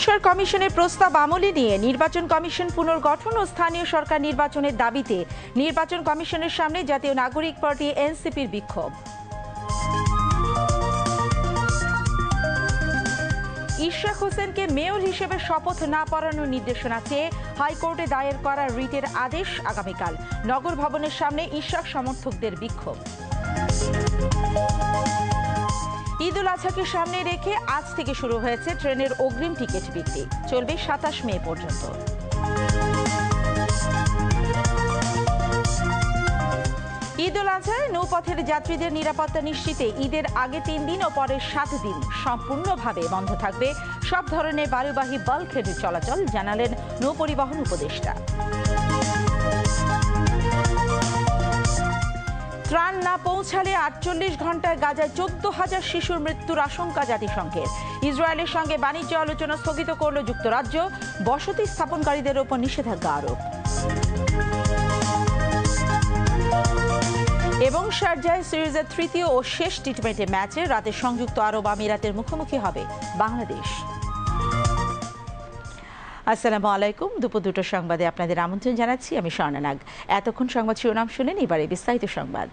সংস্কার কমিশনের প্রস্তাব আমলে নিয়ে নির্বাচন কমিশন পুনর্গঠন ও স্থানীয় সরকার নির্বাচনের দাবিতে নির্বাচন কমিশনের সামনে জাতীয় নাগরিক পার্টি এনসিপির বিক্ষোভ। ইশরাক হোসেনকে মেয়র হিসেবে শপথ না পড়ানোর নির্দেশনা চেয়ে হাইকোর্টে দায়ের করা রিটের আদেশ আগামীকাল। নগর ভবনের সামনে ইশরাক সমর্থকদের বিক্ষোভ। ঈদ উল আজহাকে সামনে রেখে আজ থেকে শুরু হয়েছে ট্রেনের অগ্রিম টিকিট বিক্রি। চলবে সাতাশ মে পর্যন্ত। ঈদ উল আজহায় নৌপথের যাত্রীদের নিরাপত্তা নিশ্চিতে ঈদের আগে তিন দিন ও পরের সাত দিন সম্পূর্ণভাবে বন্ধ থাকবে। সব ধরনের বালুবাহী বাল্কের চলাচল, জানালেন নৌপরিবহন উপদেষ্টা। ত্রাণ না পৌঁছালে আটচল্লিশ ঘন্টায় গাজায় চোদ্দ হাজার শিশুর মৃত্যুর আশঙ্কা জাতিসংঘের। ইসরায়েলের সঙ্গে বাণিজ্য আলোচনা স্থগিত করল যুক্তরাজ্য। বসতি স্থাপনকারীদের ওপর নিষেধাজ্ঞা আরোপ। এবং শারজায় সিরিজের তৃতীয় ও শেষ টি টোয়েন্টি ম্যাচে রাতে সংযুক্ত আরব আমিরাতের মুখোমুখি হবে বাংলাদেশ। আসসালামু আলাইকুম। দুপুর দুটো সংবাদে আপনাদের আমন্ত্রণ জানাচ্ছি। আমি স্বর্ণা নাগ। এতক্ষণ সংবাদ শিরোনাম শুনেন এবারে বিস্তারিত সংবাদ।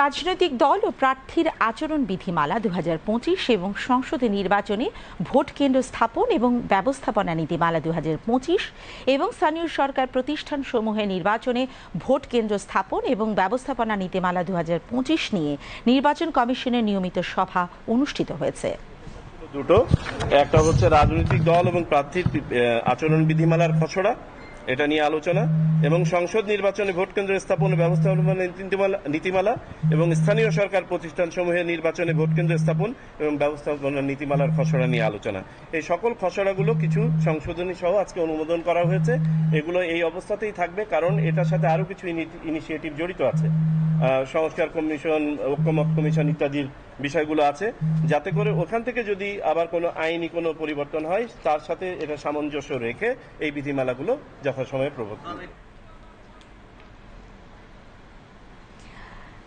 রাজনৈতিক দল ও প্রার্থীর আচরণ বিধিমালা দু হাজার পঁচিশ এবং সংসদে নির্বাচনে ভোট কেন্দ্র স্থাপন এবং ব্যবস্থাপনা নীতিমালা দু হাজার পঁচিশ এবং স্থানীয় সরকার প্রতিষ্ঠান সমূহে নির্বাচনে ভোট কেন্দ্র স্থাপন এবং ব্যবস্থাপনা নীতিমালা দু হাজার পঁচিশ নিয়ে নির্বাচন কমিশনের নিয়মিত সভা অনুষ্ঠিত হয়েছে। দুটো। একটা হচ্ছে রাজনৈতিক দল এবং প্রার্থীর আচরণ বিধিমালার খসড়া, এটা নিয়ে আলোচনা, এবং সংসদ নির্বাচনে ভোট কেন্দ্র স্থাপন ও ব্যবস্থাপনা নীতিমালা এবং স্থানীয় সরকার প্রতিষ্ঠান সমূহের নির্বাচনে ভোট কেন্দ্র স্থাপন এবং ব্যবস্থাপনা নীতিমালার খসড়া নিয়ে আলোচনা। এই সকল খসড়াগুলো কিছু সংশোধনী সহ আজকে অনুমোদন করা হয়েছে। এগুলো এই অবস্থাতেই থাকবে, কারণ এটার সাথে আরও কিছু ইনিশিয়েটিভ জড়িত আছে। সংস্কার কমিশন, ঐক্যমত কমিশন ইত্যাদির বিষয়গুলো আছে। যাতে করে ওখান থেকে যদি আবার কোনো আইনি কোনো পরিবর্তন হয়, তার সাথে এটা সামঞ্জস্য রেখে এই বিধিমালাগুলো যথাসময়ে প্রবর্তন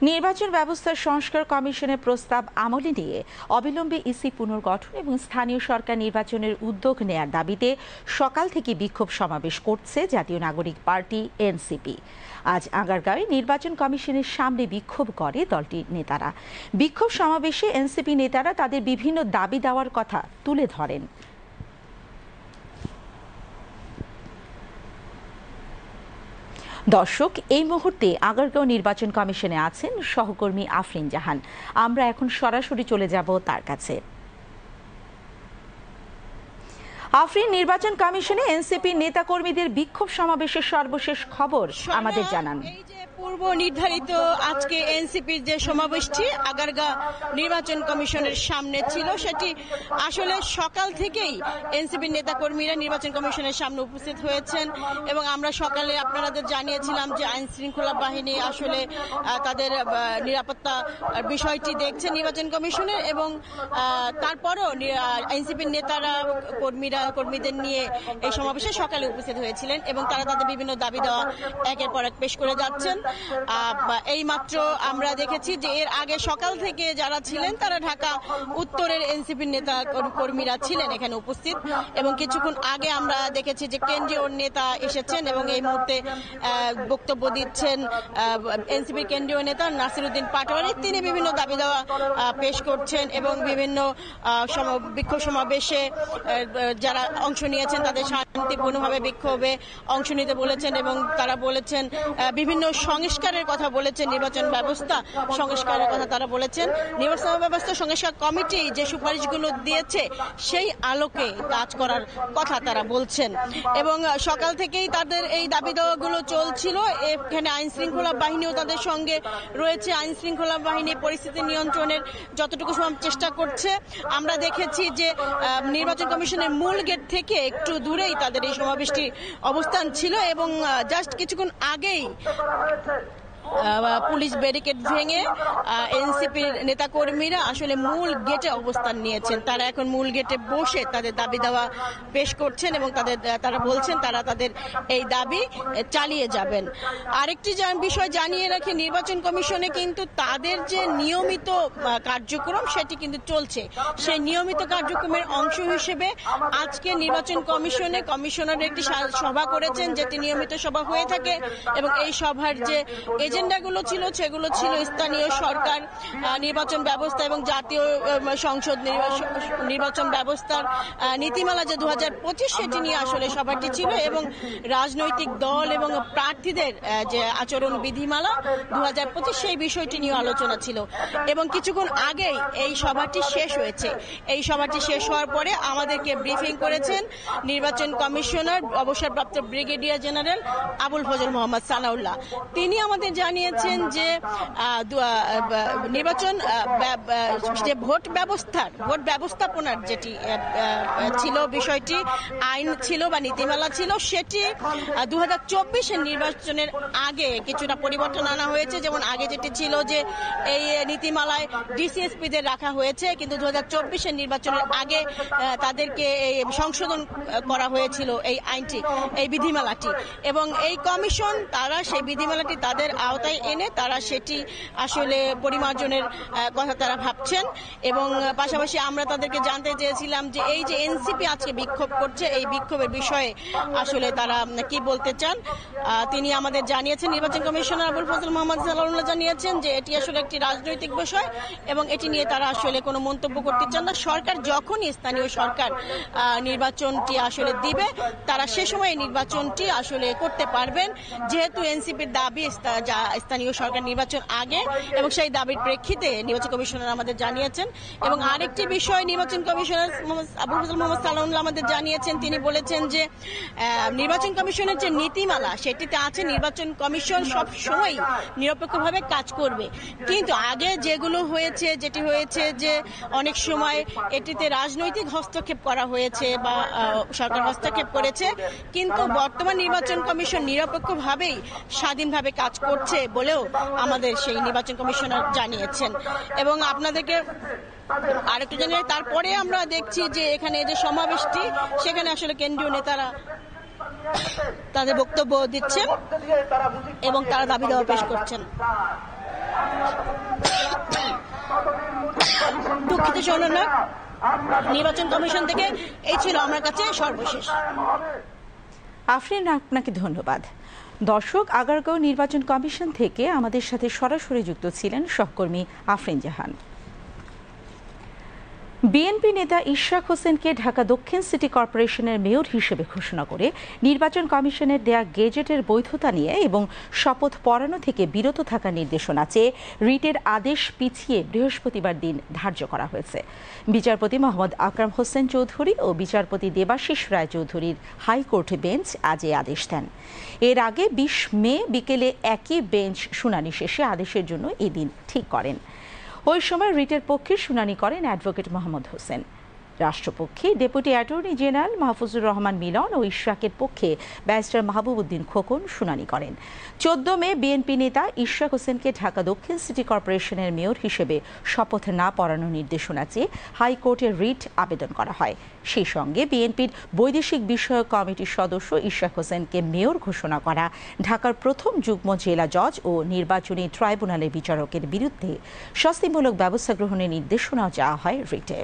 নির্বাচন ব্যবস্থার সংস্কার কমিশনের প্রস্তাব আমলে নিয়ে অবিলম্বে ইসি পুনর্গঠন এবং স্থানীয় সরকার নির্বাচনের উদ্যোগ নেয়ার দাবিতে সকাল থেকে বিক্ষোভ সমাবেশ করছে জাতীয় নাগরিক পার্টি, এনসিপি। আজ আগারগাঁওয়ে নির্বাচন কমিশনের সামনে বিক্ষোভ করে দলটির নেতারা। বিক্ষোভ সমাবেশে এনসিপি নেতারা তাদের বিভিন্ন দাবি দেওয়ার কথা তুলে ধরেন। দর্শক, এই মুহূর্তে আগারগাঁও নির্বাচন কমিশনে আছেন সহকর্মী আফরিন জাহান। আমরা এখন সরাসরি চলে যাব তার কাছে। আফরিন নির্বাচন কমিশনে এনসিপি নেতাকর্মীদের বিক্ষোভ সমাবেশের সর্বশেষ খবর আমাদের জানান। পূর্ব নির্ধারিত আজকে এনসিপির যে সমাবেশটি আগারগা নির্বাচন কমিশনের সামনে ছিল সেটি আসলে সকাল থেকেই এনসিপির নেতাকর্মীরা নির্বাচন কমিশনের সামনে উপস্থিত হয়েছেন এবং আমরা সকালে আপনাদের জানিয়েছিলাম যে আইন শৃঙ্খলা বাহিনী আসলে তাদের নিরাপত্তা বিষয়টি দেখছে নির্বাচন কমিশনের এবং তারপরও এনসিপির নেতারা কর্মীরা কর্মীদের নিয়ে এই সমাবেশে সকালে উপস্থিত হয়েছিলেন এবং তারা তাদের বিভিন্ন দাবি দেওয়া একের পর এক পেশ করে যাচ্ছেন। এই মাত্র আমরা দেখেছি যে এর আগে সকাল থেকে যারা ছিলেন তারা ঢাকা উত্তরের এনসিপির নেতা কর্মীরা ছিলেন এখানে উপস্থিত এবং কিছুক্ষণ আগে আমরা দেখেছি যে কেন্দ্রীয় নেতা এসেছেন এবং এই মুহূর্তে বক্তব্য দিচ্ছেন এনসিপির কেন্দ্রীয় নেতা নাসিরুদ্দিন পাটোয়ারি। তিনি বিভিন্ন দাবি দেওয়া পেশ করছেন এবং বিভিন্ন বিক্ষোভ সমাবেশে আহ, যারা অংশ নিয়েছেন তাদের শান্তিপূর্ণভাবে বিক্ষোভে অংশ নিতে বলেছেন এবং তারা বলেছেন বিভিন্ন সংস্কারের কথা বলেছেন, নির্বাচন ব্যবস্থা সংস্কারের কথা তারা বলেছেন। নির্বাচন ব্যবস্থা সংস্কার কমিটি যে সুপারিশগুলো দিয়েছে সেই আলোকে কাজ করার কথা তারা বলছেন। এবং সকাল থেকেই তাদের এই দাবি দেওয়াগুলো চলছিল। এখানে আইন শৃঙ্খলা বাহিনীও তাদের সঙ্গে রয়েছে। আইন শৃঙ্খলা বাহিনী পরিস্থিতি নিয়ন্ত্রণের যতটুকু চেষ্টা করছে। আমরা দেখেছি যে নির্বাচন কমিশনের মূল গেট থেকে একটু দূরেই তাদের এই সমাবেশটি অবস্থান ছিল এবং জাস্ট কিছুক্ষণ আগেই পুলিশ ব্যারিকেড ভেঙে এনসিপির নেতাকর্মীরা আসলে মূল গেটে অবস্থান নিয়েছেন। তারা এখন মূল গেটে বসে তাদের দাবি দেওয়া পেশ করছেন এবং তাদের তারা বলছেন তারা তাদের এই দাবি চালিয়ে যাবেন। আরেকটি বিষয় জানিয়ে রাখি, নির্বাচন কমিশনে কিন্তু তাদের যে নিয়মিত কার্যক্রম সেটি কিন্তু চলছে। সেই নিয়মিত কার্যক্রমের অংশ হিসেবে আজকে নির্বাচন কমিশনে কমিশনার একটি সভা করেছেন, যেটি নিয়মিত সভা হয়ে থাকে এবং এই সভার যে এজেন্ডাগুলো ছিল, সেগুলো ছিল স্থানীয় সরকার নির্বাচন ব্যবস্থা এবং জাতীয় সংসদ নির্বাচন- ব্যবস্থার নীতিমালা যে দু হাজার পঁচিশ সেটি নিয়ে আসলে সভাটি ছিল এবং রাজনৈতিক দল এবং প্রার্থীদের যে আচরণ বিধিমালা দু হাজার পঁচিশ সেই বিষয়টি নিয়ে আলোচনা ছিল। এবং কিছুক্ষণ আগেই এই সভাটি শেষ হয়েছে। এই সভাটি শেষ হওয়ার পরে আমাদেরকে ব্রিফিং করেছেন নির্বাচন কমিশনার, অবসরপ্রাপ্ত ব্রিগেডিয়ার জেনারেল আবুল ফজল মোহাম্মদ সানাউল্লাহ তিনি আমাদের জানিয়েছেন যে নির্বাচন যে ভোট ব্যবস্থার, ভোট ব্যবস্থাপনার যেটি ছিল বিষয়টি, আইন ছিল বা নীতিমালা ছিল, সেটি দু হাজার নির্বাচনের আগে কিছুটা পরিবর্তন আনা হয়েছে। যেমন আগে যেটি ছিল যে, এই নীতিমালায় ডিসিএসপিদের রাখা হয়েছে, কিন্তু দু হাজার নির্বাচনের আগে তাদেরকে সংশোধন করা হয়েছিল এই আইনটি, এই বিধিমালাটি। এবং এই কমিশন, তারা সেই বিধিমালাটি তাদের আওতায় এনে তারা সেটি আসলে পরিমার্জনের কথা তারা ভাবছেন। এবং পাশাপাশি আমরা তাদেরকে জানতে চেয়েছিলাম যে এই যে এনসিপি আজকে বিক্ষোভ করছে, এই বিক্ষোভের বিষয়ে আসলে তারা কি বলতে চান? তিনি আমাদের জানিয়েছেন, নির্বাচন কমিশনার আবুল ফজল মোহাম্মদ সাল্লাহ জানিয়েছেন যে এটি আসলে একটি রাজনৈতিক বিষয় এবং এটি নিয়ে তারা আসলে কোনো মন্তব্য করতে চান না। সরকার যখনই স্থানীয় সরকার নির্বাচনটি আসলে দিবে, তারা সে সময় নির্বাচনটি আসলে করতে পারবেন। যেহেতু এনসিপির দাবি স্থানীয় সরকার নির্বাচন আগে এবং সেই দাবির প্রেক্ষিতে নির্বাচন কমিশনার আমাদের জানিয়েছেন এবং আরেকটি বিষয়, নির্বাচন কমিশনার আবুল ফজল মোহাম্মদ সালাউল্লাহ আমাদের জানিয়েছেন। তিনি বলেছেন যে নির্বাচন কমিশনের যে নীতিমালা, সেটিতে আছে নির্বাচন কমিশন সব সময় নিরপেক্ষভাবে কাজ করবে। কিন্তু আগে যেগুলো হয়েছে, যেটি হয়েছে যে অনেক সময় এটিতে রাজনৈতিক হস্তক্ষেপ করা হয়েছে বা সরকার হস্তক্ষেপ করেছে, কিন্তু বর্তমান নির্বাচন কমিশন নিরপেক্ষভাবেই স্বাধীনভাবে কাজ করছে। বলেও আমাদের সেই নির্বাচন কমিশনার জানিয়েছেন। এবং আপনাদেরকে আরেকটু জানিয়ে তারপরে আমরা দেখছি যে এখানে যে সমাবেশটি, সেখানে আসলে কেন্দ্রীয় নেতারা তাদের বক্তব্য দিচ্ছেন এবং তারা দাবি দেওয়া পেশ করছেন। দুঃখিত শোনার নির্বাচন কমিশন থেকে এই ছিল আমার কাছে সর্বশেষ। আফরিন, আপনাকে ধন্যবাদ। দর্শক আগারগাঁও নির্বাচন কমিশন থেকে আমাদের সাথে সরাসরি যুক্ত ছিলেন সহকর্মী আফরিন জাহান। বিএনপি নেতা ইশরাক হোসেনকে ঢাকা দক্ষিণ সিটি কর্পোরেশনের মেয়র হিসেবে ঘোষণা করে নির্বাচন কমিশনের দেয়া গেজেটের বৈধতা নিয়ে এবং শপথ পড়ানো থেকে বিরত থাকার নির্দেশনা চেয়ে রিটের আদেশ পিছিয়ে বৃহস্পতিবার দিন ধার্য করা হয়েছে। বিচারপতি মোহাম্মদ আকরাম হোসেন চৌধুরী ও বিচারপতি দেবাশিস রায় চৌধুরীর হাইকোর্টে বেঞ্চ আজ এই আদেশ দেন। এর আগে বিশ মে বিকেলে একই বেঞ্চ শুনানি শেষে আদেশের জন্য এদিন ঠিক করেন। ওই সময় রিটের পক্ষে শুনানি করেন অ্যাডভোকেট মোহাম্মদ হোসেন। রাষ্ট্রপক্ষে deputy attorney general Mahfuzur Rahman Milon ও ইশরাকের পক্ষে ব্যারিস্টার মাহবুব উদ্দিন খোকন শুনানি করেন। চোদ্দ মে বিএনপি নেতা ইশরাক হোসেনকে ঢাকা দক্ষিণ সিটি কর্পোরেশনের মেয়র হিসেবে শপথ না পড়ানোর নির্দেশনা চেয়ে হাইকোর্টে রিট আবেদন করা হয়। সেই সঙ্গে বিএনপির বৈদেশিক বিষয়ক কমিটির সদস্য ইশরাক হোসেনকে মেয়র ঘোষণা করা, ঢাকার প্রথম যুগ্ম জেলা জজ ও নির্বাচনী ট্রাইব্যুনালের বিচারকের বিরুদ্ধে শাস্তিমূলক ব্যবস্থা গ্রহণের নির্দেশনাও চাওয়া হয় রিটে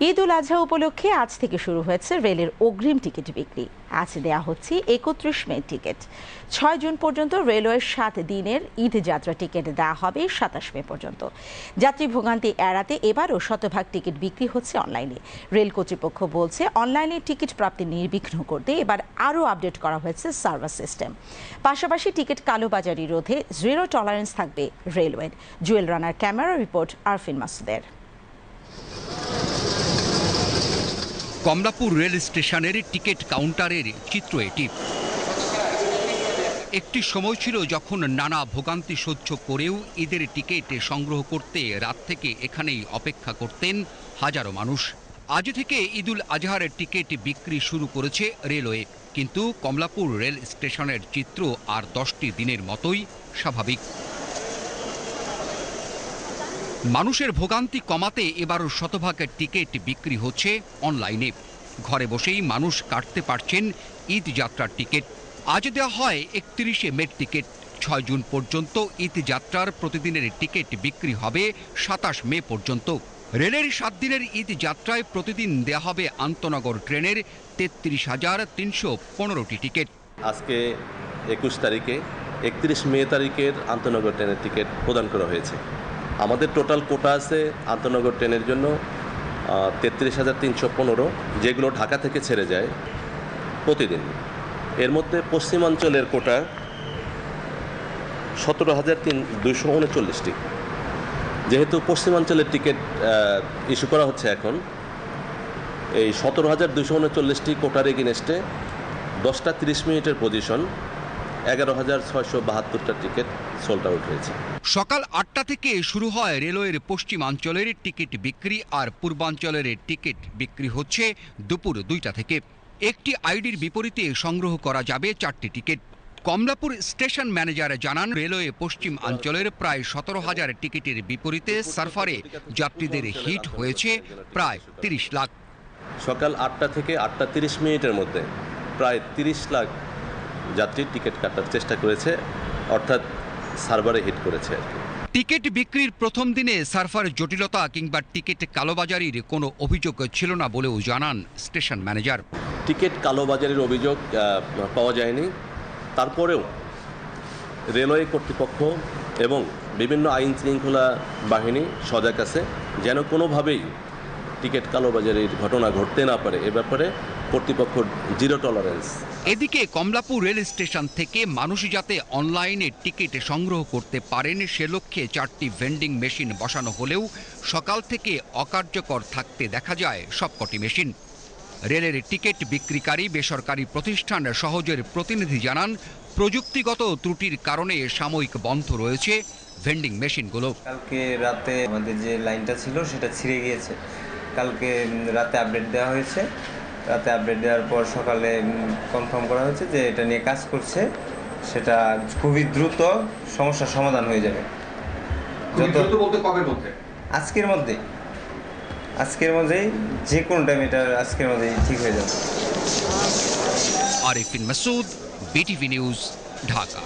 ঈদ উল আজহা উপলক্ষে আজ থেকে শুরু হয়েছে রেলের অগ্রিম টিকিট বিক্রি। আজ দেয়া হচ্ছে একত্রিশ মে টিকিট। ছয় জুন পর্যন্ত রেলওয়ের সাত দিনের ঈদ যাত্রা টিকিট দেওয়া হবে সাতাশ মে পর্যন্ত। যাত্রী ভোগান্তি এড়াতে এবারও শতভাগ টিকিট বিক্রি হচ্ছে অনলাইনে। রেল কর্তৃপক্ষ বলছে, অনলাইনে টিকিট প্রাপ্তি নির্বিঘ্ন করতে এবার আরও আপডেট করা হয়েছে সার্ভার সিস্টেম। পাশাপাশি টিকিট কালোবাজারি রোধে জিরো টলারেন্স থাকবে রেলওয়ের। জুয়েল রানার ক্যামেরা রিপোর্ট আরফিন মাসুদের। কমলাপুর রেল স্টেশনের টিকিট কাউন্টারের চিত্র এটি। একটি সময় ছিল যখন নানা ভোগান্তি সহ্য করেও ঈদের টিকিট সংগ্রহ করতে রাত থেকে এখানেই অপেক্ষা করতেন হাজারো মানুষ। আজ থেকে ঈদুল আজহারের টিকিট বিক্রি শুরু করেছে রেলওয়ে। কিন্তু কমলাপুর রেল স্টেশনের চিত্র আর দশটি দিনের মতোই স্বাভাবিক। মানুষের ভোগান্তি কমাতে এবারও শতভাগের টিকিট বিক্রি হচ্ছে অনলাইনে। ঘরে বসেই মানুষ কাটতে পারছেন ঈদ যাত্রার টিকিট। আজ দেওয়া হয় একত্রিশে মের টিকিট। ছয় জুন পর্যন্ত ঈদ যাত্রার প্রতিদিনের টিকিট বিক্রি হবে সাতাশ মে পর্যন্ত। রেলের সাত দিনের ঈদ যাত্রায় প্রতিদিন দেওয়া হবে আন্তনগর ট্রেনের তেত্রিশ হাজার তিনশো পনেরোটি টিকিট। আজকে একুশ তারিখে, একত্রিশ মে তারিখের আন্তনগর ট্রেনের টিকিট প্রদান করা হয়েছে। আমাদের টোটাল কোটা আছে আন্তনগর ট্রেনের জন্য তেত্রিশ হাজার তিনশো পনেরো, যেগুলো ঢাকা থেকে ছেড়ে যায় প্রতিদিন। এর মধ্যে পশ্চিমাঞ্চলের কোটা সতেরো হাজার তিন দুশো উনচল্লিশটি। যেহেতু পশ্চিমাঞ্চলের টিকিট ইস্যু করা হচ্ছে এখন, এই সতেরো হাজার দুশো উনচল্লিশটি কোটার এগেনস্টে দশটা তিরিশ মিনিটের পজিশন এগারো হাজার ছয়শো বাহাত্তরটা টিকিট সোল্ড আউট হয়েছে। সকাল আটটা থেকে শুরু হয় রেলওয়ের পশ্চিমাঞ্চলের টিকিট বিক্রি আর পূর্বাঞ্চলের টিকিট বিক্রি হচ্ছে দুপুর দুইটা থেকে। একটি আইডির বিপরীতে সংগ্রহ করা যাবে চারটি টিকিট। কমলাপুর স্টেশন ম্যানেজার জানান, রেলওয়ে পশ্চিম অঞ্চলের প্রায় সতেরো হাজার টিকিটের বিপরীতে সার্ফারে যাত্রীদের হিট হয়েছে প্রায় তিরিশ লাখ। সকাল আটটা থেকে আটটা তিরিশ মিনিটের মধ্যে প্রায় তিরিশ লাখ যাত্রী টিকিট কাটার চেষ্টা করেছে। অর্থাৎ সার্ভারে হিট করেছে আর কি। টিকিট বিক্রির প্রথম দিনে সার্ফার জটিলতা কিংবা টিকিট কালোবাজারির কোনো অভিযোগ ছিল না বলেও জানান স্টেশন ম্যানেজার। টিকিট কালোবাজারের অভিযোগ পাওয়া যায়নি। তারপরেও রেলওয়ে কর্তৃপক্ষ এবং বিভিন্ন আইন শৃঙ্খলা বাহিনী সজাগ আছে যেন কোনোভাবেই টিকিট কালোবাজারির ঘটনা ঘটতে না পারে। এ ব্যাপারে কর্তৃপক্ষ জিরো টলারেন্স। এদিকে কমলাপুর রেল স্টেশন থেকে মানুষ যাতে অনলাইনে টিকিট সংগ্রহ করতে পারেন সে লক্ষ্যে চারটি ভেন্ডিং মেশিন বসানো হলেও সকাল থেকে অকার্যকর থাকতে দেখা যায় সবকটি মেশিন। রেলের টিকিট বিক্রিকারী বেসরকারি প্রতিষ্ঠান সহজের প্রতিনিধি জানান প্রযুক্তিগত ত্রুটির কারণে সাময়িক বন্ধ রয়েছে ভেন্ডিং মেশিনগুলো। কালকে রাতে আমাদের যে লাইনটা ছিল সেটা ছিঁড়ে গিয়েছে। কালকে রাতে আপডেট দেওয়া হয়েছে। রাতে আপডেট দেওয়ার পর সকালে কনফার্ম করা হয়েছে যে এটা নিয়ে কাজ করছে। সেটা খুবই দ্রুত সমস্যার সমাধান হয়ে যাবে। যত বলতে কবে মধ্যে আজকের মধ্যেই। আজকের মধ্যেই যে কোনো টাইম এটা আজকের মধ্যেই ঠিক হয়ে যাবে। Arifin Masud BTV news Dhaka.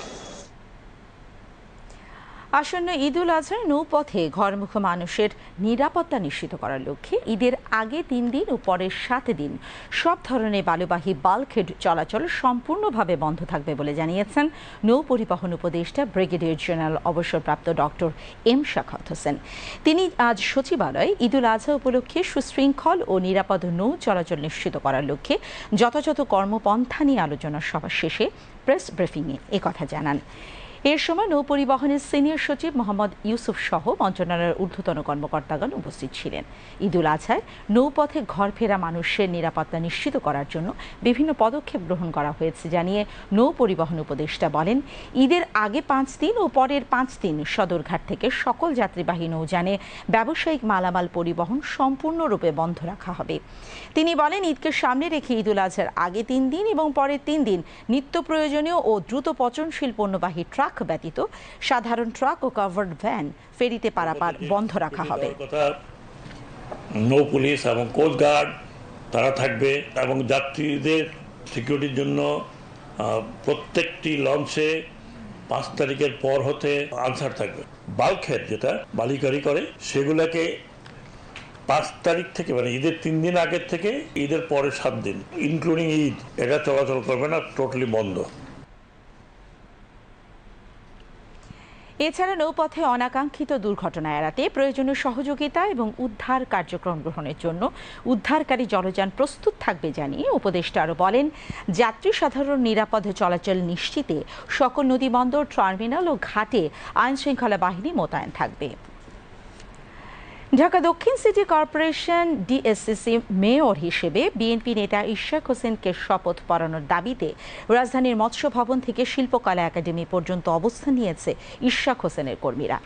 আসন্ন ঈদুল আজহার নৌপথে ঘরমুখ মানুষের নিরাপত্তা নিশ্চিত করার লক্ষ্যে ঈদের আগে তিন দিন ও পরের সাত দিন। সব ধরনের বালুবাহী বাল্কহেড চলাচল সম্পূর্ণভাবে বন্ধ থাকবে বলে জানিয়েছেন নৌ পরিবহন উপদেষ্টা ব্রিগেডিয়ার জেনারেল অবসরপ্রাপ্ত ডক্টর এম শাখাত হোসেন। তিনি আজ সচিবালয়ে ঈদুল আজহা উপলক্ষে সুশৃঙ্খল ও নিরাপদ নৌ চলাচল নিশ্চিত করার লক্ষ্যে যথাযথ কর্মপন্থা নিয়ে আলোচনা সভা শেষে প্রেস ব্রিফিংয়ে একথা জানান। এর সময় নৌ পরিবহনের সিনিয়র সচিব মোহাম্মদ ইউসুফ সহ মন্ত্রণালয়ের ঊর্ধ্বতন কর্মকর্তাগণ উপস্থিত ছিলেন। ঈদুল আজহায় নৌপথে ঘর ফেরা মানুষের নিরাপত্তা নিশ্চিত করার জন্য বিভিন্ন পদক্ষেপ গ্রহণ করা হয়েছে জানিয়ে নৌ পরিবহন উপদেষ্টা বলেন, ঈদের আগে পাঁচ দিন ও পরের পাঁচ দিন সদরঘাট থেকে সকল যাত্রীবাহী নৌযানে ব্যবসায়িক মালামাল পরিবহন সম্পূর্ণরূপে বন্ধ রাখা হবে। তিনি বলেন, ঈদকে সামনে রেখে ঈদুল আজহার আগে তিন দিন এবং পরের তিন দিন নিত্য প্রয়োজনীয় ও দ্রুত পচনশীল পণ্যবাহী ট্রাক ব্যতীত সাধারণ ট্রাক ও কাভার্ড ভ্যান ফেরিতে পারাপার বন্ধ রাখা হবে। নৌ পুলিশ এবং কোস্ট গার্ড তারা থাকবে এবং যাত্রীদের সিকিউরিটির জন্য প্রত্যেকটি লঞ্চে পাঁচ তারিখের পর হতে আনসার থাকবে। বাল্কহেড যেটা বালিকারি করে, সেগুলোকে পাঁচ তারিখ থেকে মানে ঈদের তিন দিন আগের থেকে, ঈদের পরের সাত দিন ইনক্লুডিং ঈদ, এটা চলাচল করবে না টোটালি বন্ধ। এছাড়া নৌপথে অনাকাঙ্ক্ষিত দুর্ঘটনা এড়াতে প্রয়োজনীয় সহযোগিতা এবং উদ্ধার কার্যক্রম গ্রহণের জন্য উদ্ধারকারী জলযান প্রস্তুত থাকবে জানিয়ে উপদেষ্টা আরও বলেন, যাত্রী সাধারণ নিরাপদে চলাচল নিশ্চিতে সকল নদীবন্দর, টার্মিনাল ও ঘাটে আইনশৃঙ্খলা বাহিনী মোতায়েন থাকবে। ঢাকা দক্ষিণ সিটি কর্পোরেশন ডিএসসিসি মেয়র হিসেবে বিএনপি নেতা ইশাক হোসেনকে শপথ পড়ানোর দাবিতে রাজধানীর মৎস্য ভবন থেকে শিল্পকলা একাডেমি পর্যন্ত অবস্থান নিয়েছে ইশাক হোসেনের কর্মীরা।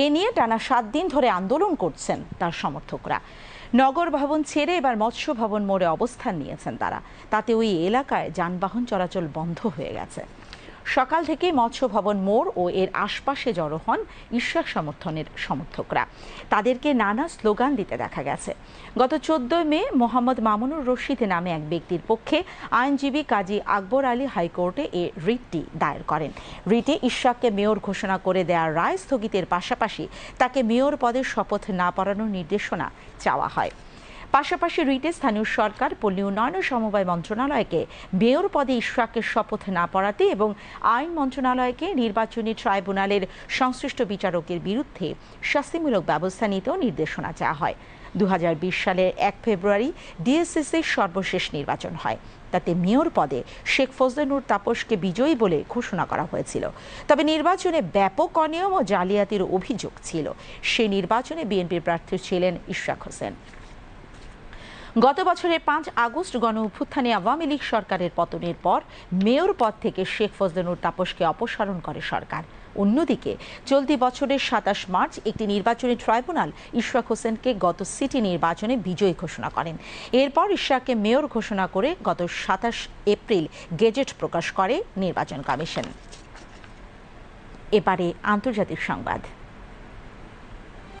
এ নিয়ে টানা সাত দিন ধরে আন্দোলন করছেন তার সমর্থকরা। নগর ভবন ছেড়ে এবার মৎস্য ভবন মোড়ে অবস্থান নিয়েছেন তারা। তাতে ওই এলাকায় যানবাহন চলাচল বন্ধ হয়ে গেছে। সকাল থেকে মৎস্য ভবন মোড় ও এর আশপাশে জড়ো হন ঈশ্বর সমর্থনের সমর্থকরা। তাদেরকে নানা স্লোগান দিতে দেখা গেছে। গত চোদ্দই মে মোহাম্মদ মামুনুর রশিদ নামে এক ব্যক্তির পক্ষে আইনজীবী কাজী আকবর আলী হাইকোর্টে এ রিটটি দায়ের করেন। রিটে ঈশ্বরকে মেয়র ঘোষণা করে দেওয়ার রায় স্থগিতের পাশাপাশি তাকে মেয়র পদের শপথ না পড়ানোর নির্দেশনা চাওয়া হয়। পাশাপাশি রিটে স্থানীয় সরকার, পল্লী উন্নয়ন ও সমবায় মন্ত্রণালয়কে মেয়র পদে ইশরাকের শপথ না পড়াতে এবং আইন মন্ত্রণালয়কে নির্বাচনী ট্রাইব্যুনালের সংশ্লিষ্ট বিচারকের বিরুদ্ধে শাস্তিমূলক ব্যবস্থা নিতেও নির্দেশনা চাওয়া হয়। দু হাজার বিশ সালের এক ফেব্রুয়ারি ডিএসসিসির সর্বশেষ নির্বাচন হয়। তাতে মেয়র পদে শেখ ফজলেনুর তাপসকে বিজয়ী বলে ঘোষণা করা হয়েছিল। তবে নির্বাচনে ব্যাপক অনিয়ম ও জালিয়াতির অভিযোগ ছিল। সেই নির্বাচনে বিএনপির প্রার্থী ছিলেন ইশরাক হোসেন। গত বছরের পাঁচ আগস্ট গণ অভ্যুত্থানে আওয়ামী লীগ সরকারের পতনের পর মেয়র পদ থেকে শেখ ফজলেনুর তাপসকে অপসারণ করে সরকার। অন্যদিকে, চলতি বছরের সাতাশ মার্চ একটি নির্বাচনী ট্রাইব্যুনাল ইশরাক হোসেনকে গত সিটি নির্বাচনে বিজয়ী ঘোষণা করেন। এরপর ইশরাককে মেয়র ঘোষণা করে গত সাতাশ এপ্রিল গেজেট প্রকাশ করে নির্বাচন কমিশন। এবারে আন্তর্জাতিক সংবাদ।